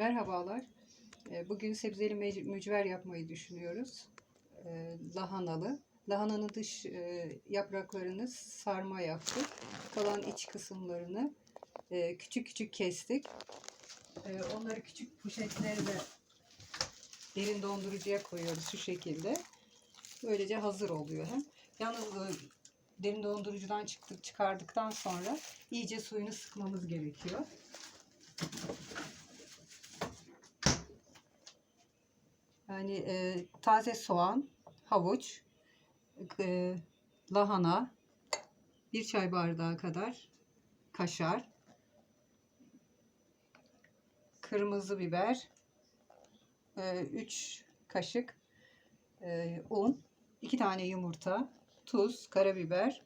Merhabalar. Ee, Bugün sebzeli mücver yapmayı düşünüyoruz. Ee, Lahanalı. Lahananın dış e, yapraklarını sarma yaptık. Kalan iç kısımlarını e, küçük küçük kestik. Ee, Onları küçük poşetlerle derin dondurucuya koyuyoruz şu şekilde. Böylece hazır oluyor hem. Yalnız e, derin dondurucudan çıktık çıkardıktan sonra iyice suyunu sıkmamız gerekiyor. Yani e, taze soğan, havuç, e, lahana, bir çay bardağı kadar kaşar, kırmızı biber, 3 kaşık e, un, 2 tane yumurta, tuz, karabiber,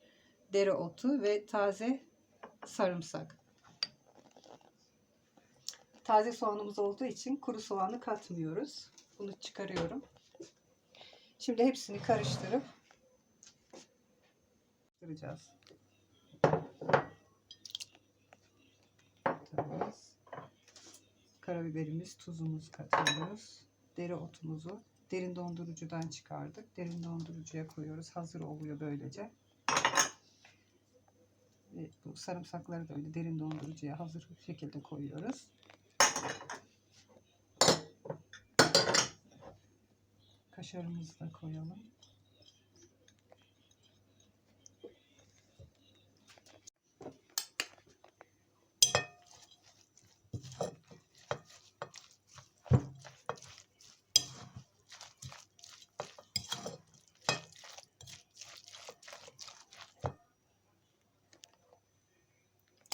dereotu ve taze sarımsak. Taze soğanımız olduğu için kuru soğanı katmıyoruz. Bunu çıkarıyorum. Şimdi hepsini karıştırıp karıştıracağız. Karabiberimiz, tuzumuz katıyoruz. Dereotumuzu derin dondurucudan çıkardık. Derin dondurucuya koyuyoruz. Hazır oluyor böylece. Ve bu sarımsakları da öyle derin dondurucuya hazır şekilde koyuyoruz. Kaşarımızı da koyalım.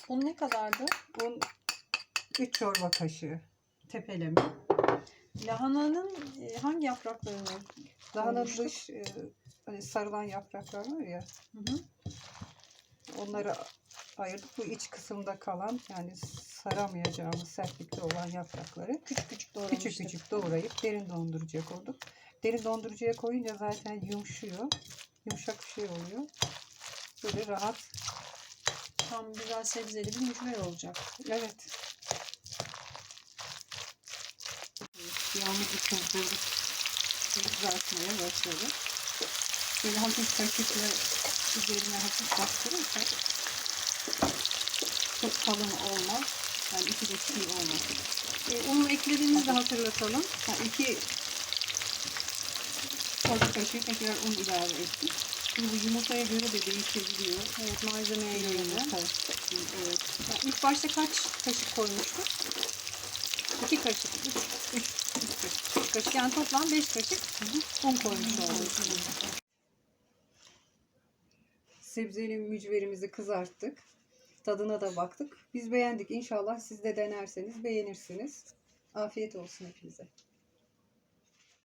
Un ne kadardı? Un 3 çorba kaşığı tepeleme. Lahananın e, hangi yapraklarını? Lahananın Koymuştuk. dış e, hani sarılan yapraklar var ya Hı hı. onları ayırdık. Bu iç kısımda kalan yani saramayacağımız sertlikte olan yaprakları Küçük küçük doğramıştık. küçük küçük doğrayıp derin dondurucuya koyduk. Derin dondurucuya koyunca zaten yumuşuyor. Yumuşak bir şey oluyor. Böyle rahat. Tam güzel sebzeli bir mücver olacak. Evet. Yağımızı kızdırdık. Kızartmaya başladı. Böyle hafif kaşıkla üzerine hafif bastırırsak çok kalın olmaz. Yani içi de çiğ olmaz. E, unu eklediğimizde hatırlatalım. Ha, iki çorba kaşığı tekrar un ilave ettik. Şimdi bu yumurtaya göre de değişebiliyor. Evet malzemeye göre. Evet. Ya, İlk başta kaç kaşık koymuştuk? İki kaşık. Üç, Üç, kaşık. Yani toplam beş kaşık un koymuş olduk. Sebzeli mücverimizi kızarttık. Tadına da baktık. Biz beğendik. İnşallah siz de denerseniz beğenirsiniz. Afiyet olsun hepinize.